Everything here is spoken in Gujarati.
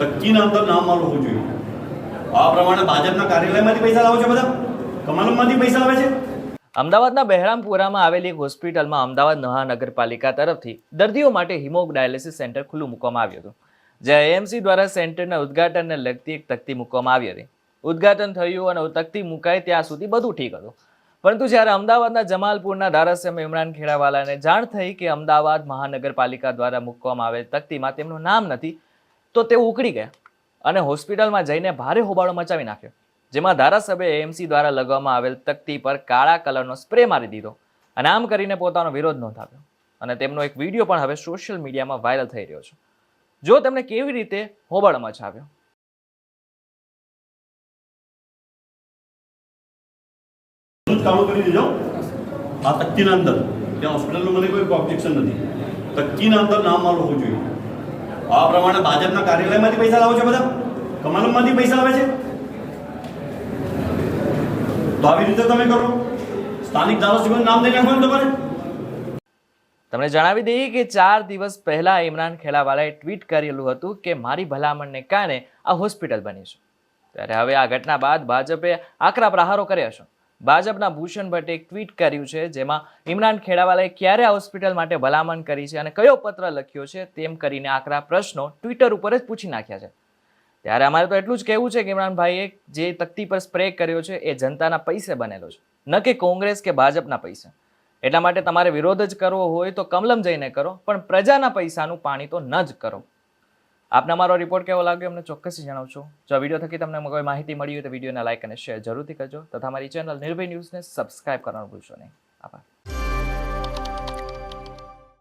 તક્કીના અંદર નામમાં હોવું જોઈએ. આ પ્રમાણે ભાજપના કાર્યાલયમાંથી પૈસા લાવો છો બધા? કમલમમાંથી પૈસા આવે છે? અમદાવાદના બહેરામપુરામાં આવેલી એક હોસ્પિટલમાં અમદાવાદ મહાનગરપાલિકા તરફથી દર્દીઓ માટે હિમોગ ડાયાલિસિસ સેન્ટર ખુલ્લું મૂકવામાં આવ્યું હતું, જ્યાં એએમસી દ્વારા સેન્ટરના ઉદ્ઘાટનને લગતી એક તકતી મૂકવામાં આવી હતી. ઉદ્ઘાટન થયું અને તકતી મુકાય ત્યાં સુધી બધું ઠીક હતું. પરંતુ જ્યારે અમદાવાદના જમાલપુરના ધારાસભ્ય ઇમરાન ખેડાવાલાને જાણ થઈ કે અમદાવાદ મહાનગરપાલિકા દ્વારા મૂકવામાં આવેલ તકતીમાં તેમનું નામ નથી તો તેઓ ઉકળી ગયા અને હોસ્પિટલમાં જઈને ભારે હોબાળો મચાવી નાખ્યો. જેમાં ધારાસભ્ય એએમસી દ્વારા લગાવવામાં આવેલ તકતી પર કાળા કલરનો સ્પ્રે મારી દીધો અને આમ કરીને પોતાનો વિરોધ નોંધાવ્યો. અને તેમનો એક વીડિયો પણ હવે સોશિયલ મીડિયામાં વાયરલ થઈ રહ્યો છે. જો તેમણે કેવી રીતે હોબાળો મચાવ્યો? કામ કરી દેજો. આ તકતીના અંદર. ત્યાં હોસ્પિટલનું મને કોઈ ઓબ્જેક્શન નથી. તકતીના અંદર નામમાં હોવું જોઈએ. આ પ્રમાણે ભાજપના કાર્યાલયમાંથી પૈસા લાવો છો બધા? કમલમમાંથી પૈસા આવે છે? તો આવી રીતે તમે કરો. સ્થાનિક ધારાસભ્યનું નામ દઈ નાખવાનું તમારે. તમને જણાવી દઈએ કે ચાર દિવસ પહેલા ઇમરાન ખેલાવાલાએ ટ્વીટ કરેલું હતું કે મારી ભલામણને કારણે આ હોસ્પિટલ બની છે. ત્યારે હવે આ ઘટના બાદ ભાજપે આકરા પ્રહારો કર્યા છે. ભાજપના ભૂષણ ભટ્ટે ટ્વીટ કર્યું છે, જેમાં ઇમરાન ખેડાવાલાએ ક્યારે આ હોસ્પિટલ માટે ભલામણ કરી છે અને કયો પત્ર લખ્યો છે તેમ કરીને આકરા પ્રશ્નો ટ્વિટર ઉપર જ પૂછી નાખ્યા છે. ત્યારે અમારે તો એટલું જ કહેવું છે કે ઇમરાનભાઈએ જે તકતી પર સ્પ્રે કર્યો છે એ જનતાના પૈસે બનેલો છે, ન કે કોંગ્રેસ કે ભાજપના પૈસે. એટલા માટે તમારે વિરોધ જ કરવો હોય તો કમલમ જઈને કરો, પણ પ્રજાના પૈસાનું પાણી તો ન જ કરો. આપને અમારો રિપોર્ટ કેવો લાગ્યો અમને ચોક્કસથી જણાવશો જો વીડિયો થકી તમને કોઈ માહિતી મળી હોય તો વિડીયોને લાઇક અને શેર જરૂરથી કરજો. તથા અમારી ચેનલ નિર્ભય ન્યૂઝને સબસ્ક્રાઇબ કરવાનું ભૂલશો નહીં. આભાર.